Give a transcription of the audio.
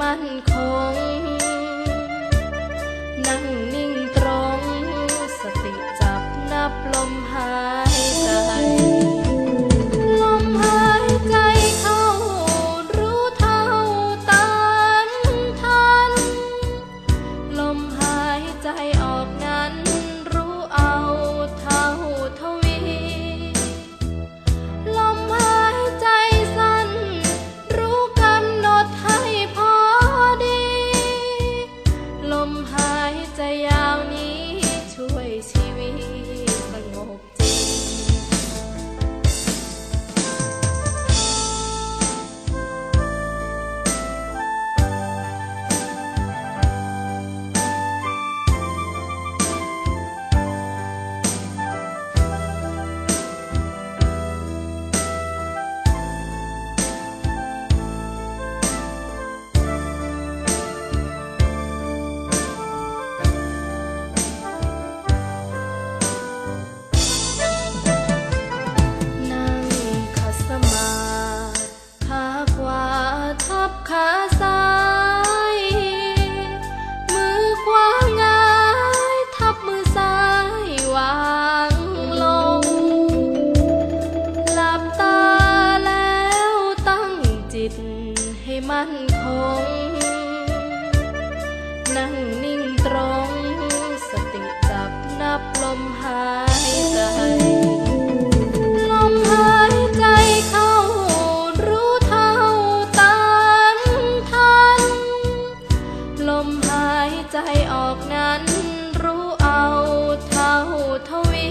มั่นคง นั่งนิ่งตรง สติจับนับลมหายใจ ลมหายใจเข้ารู้เท่าตานทัน ลมหายใจ มั่นคง นั่งนิ่งตรง สติจับนับลมหายใจ ลมหายใจเข้ารู้เท่าตันทัน ลมหายใจออกนั้นรู้เอาเท่าทวี